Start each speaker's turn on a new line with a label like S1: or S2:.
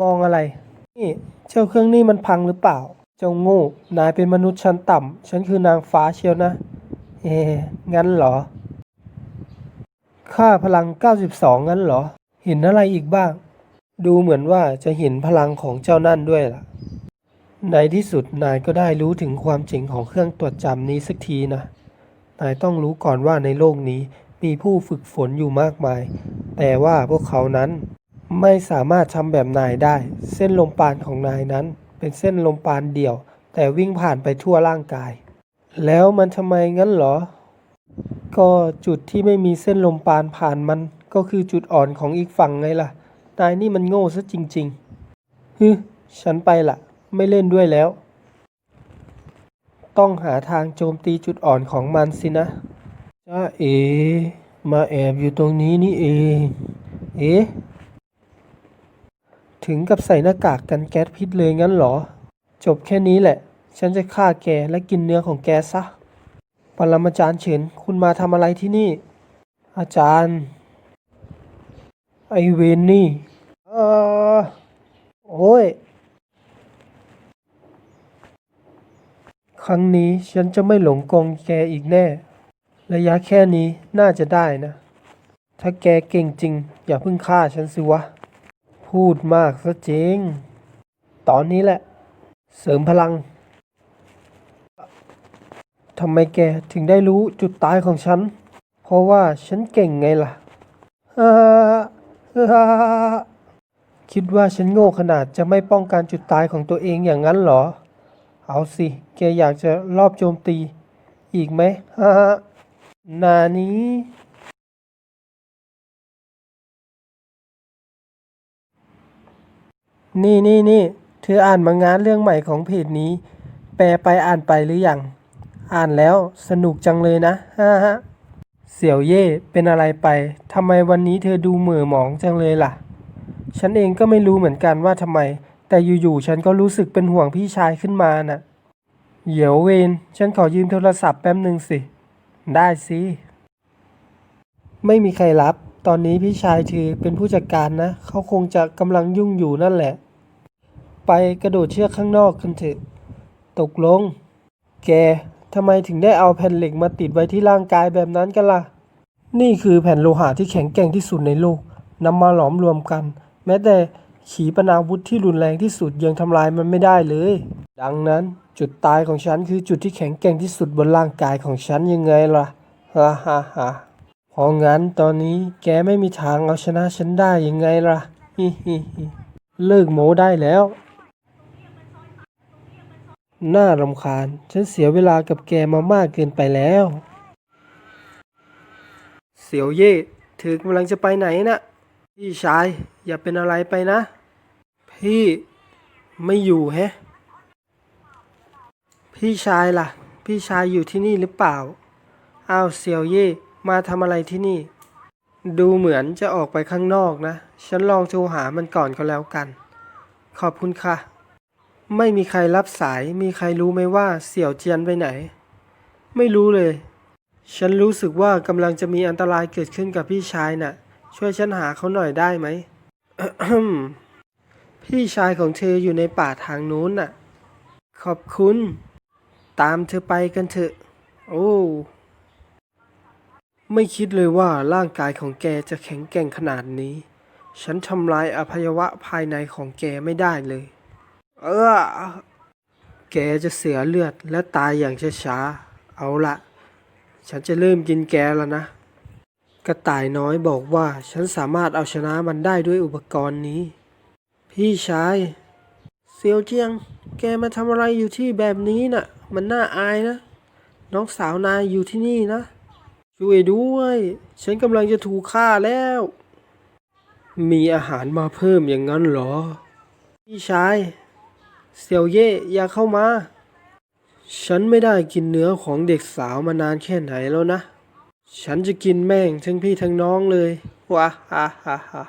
S1: มองอะไร นี่เจ้าเครื่องนี่มันพังหรือเปล่า เจ้าโง่ นายเป็นมนุษย์ชั้นต่ำ ฉันคือนางฟ้าเชียวนะ เอ๊งั้นเหรอ ค่าพลัง 92 งั้นเหรอ เห็นอะไรอีกบ้าง ดูเหมือนว่าจะเห็นพลังของเจ้านั่นด้วยล่ะ ในที่สุดนายก็ได้รู้ถึงความจริงของเครื่องตรวจจำนี้สักทีนะ นายต้องรู้ก่อนว่าในโลกนี้มีผู้ฝึกฝนอยู่มากมาย แต่ว่าพวกเขานั้น ไม่สามารถทำแบบนายได้ เส้นลมปานของนายนั้น เป็นเส้นลมปานเดี่ยว แต่วิ่งผ่านไปทั่วร่างกาย แล้วมันทำไมงั้นเหรอ ก็จุดที่ไม่มีเส้นลมปานผ่านมันก็คือจุดอ่อนของอีกฝั่งไงล่ะ นายนี่มันโง่ซะจริงๆฮึฉันไปละไม่เล่นด้วยแล้ว ต้องหาทางโจมตีจุดอ่อนของมันสินะจ้าเอ มาแอบอยู่ตรงนี้นี่เอง เอ๊ะ ถึงกับใส่หน้ากากกันแก๊สพิษเลยงั้นเหรอ จบแค่นี้แหละ ฉันจะฆ่าแกและกินเนื้อของแกซะปรมาจารย์เฉินคุณมาทำอะไรที่นี่ อาจารย์ ไอเวนนี่เออโอ้ย ครั้งนี้ฉันจะไม่หลงกลแกอีกแน่ ระยะแค่นี้น่าจะได้นะ ถ้าแกเก่งจริง อย่าเพิ่งฆ่าฉันสิวะ พูดมากซะจริง ตอนนี้แหละ เสริมพลัง ทำไมแกถึงได้รู้จุดตายของฉัน เพราะว่าฉันเก่งไงล่ะฮ่าฮ่าคิดว่าฉันโง่ขนาดจะไม่ป้องกันจุดตายของตัวเองอย่างนั้นเหรอ เอาสิ แกอยากจะรอบโจมตี อีกไหมฮ่าฮ่านานี้ นี่นี่นี่เธออ่านมางานเรื่องใหม่ของเพจนี้ แปลไปอ่านไปหรือยัง อ่านแล้วสนุกจังเลยนะฮ่าฮ่าเสี่ยวเย่เป็นอะไรไปทำไมวันนี้เธอดูเหม่อหมองจังเลยล่ะ ฉันเองก็ไม่รู้เหมือนกันว่าทำไม แต่อยู่ๆฉันก็รู้สึกเป็นห่วงพี่ชายขึ้นมาน่ะเดี๋ยวเวนฉันขอยืมโทรศัพท์แป๊บหนึ่งสิ ได้สิ ไม่มีใครรับ ตอนนี้พี่ชายเธอเป็นผู้จัดการนะ เขาคงจะกำลังยุ่งอยู่นั่นแหละ ไปกระโดดเชือกข้างนอกกันเถอะ ตกลง แกทำไมถึงได้เอาแผ่นเหล็กมาติดไว้ที่ร่างกายแบบนั้นกันล่ะ นี่คือแผ่นโลหะที่แข็งแกร่งที่สุดในโลกนำมาหลอมรวมกัน แม้แต่ขีปนาวุธที่รุนแรงที่สุดยังทำลายมันไม่ได้เลย ดังนั้นจุดตายของฉันคือจุดที่แข็งแกร่งที่สุดบนร่างกายของฉันยังไงล่ะฮ่าฮ่าฮ่าเพราะงั้นตอนนี้แกไม่มีทางเอาชนะฉันได้ยังไงล่ะฮิฮิฮิเลิกโม้ได้แล้ว น่ารำคาญ ฉันเสียเวลากับแกมามากเกินไปแล้ว เสียวเย่เธอกำลังจะไปไหนนะ่ะ พี่ชาย อย่าเป็นอะไรไปนะ พี่ไม่อยู่แฮะ พี่ชายล่ะ พี่ชายอยู่ที่นี่หรือเปล่า อ้าวเซียวเย่มาทำอะไรที่นี่ ดูเหมือนจะออกไปข้างนอกนะ ฉันลองโทรหามันก่อนก็แล้วกัน ขอบคุณค่ะ ไม่มีใครรับสาย มีใครรู้ไหมว่าเสี่ยวเจียนไปไหน ไม่รู้เลย ฉันรู้สึกว่ากำลังจะมีอันตรายเกิดขึ้นกับพี่ชายน่ะ ช่วยฉันหาเขาหน่อยได้ไหม พี่ชายของเธออยู่ในป่าทางนู้นน่ะ ขอบคุณ ตามเธอไปกันเถอะ โอ้ ไม่คิดเลยว่าร่างกายของแกจะแข็งแกร่งขนาดนี้ ฉันทำลายอภัยวะภายในของแกไม่ได้เลย เออ แกจะเสียเลือดและตายอย่างช้าๆ เอาละ ฉันจะเริ่มกินแกแล้วนะ กระต่ายน้อยบอกว่าฉันสามารถเอาชนะมันได้ด้วยอุปกรณ์นี้ พี่ชาย เซียวเจียง แกมาทำอะไรอยู่ที่แบบนี้น่ะ มันน่าอายนะ น้องสาวนายอยู่ที่นี่นะ ช่วยด้วย ฉันกำลังจะถูกฆ่าแล้ว มีอาหารมาเพิ่มอย่างนั้นเหรอ พี่ชาย เสี่ยวเย่อย่าเข้ามา ฉันไม่ได้กินเนื้อของเด็กสาวมานานแค่ไหนแล้วนะ ฉันจะกินแม่งทั้งพี่ทั้งน้องเลยว้าฮ่าฮ่าฮ่า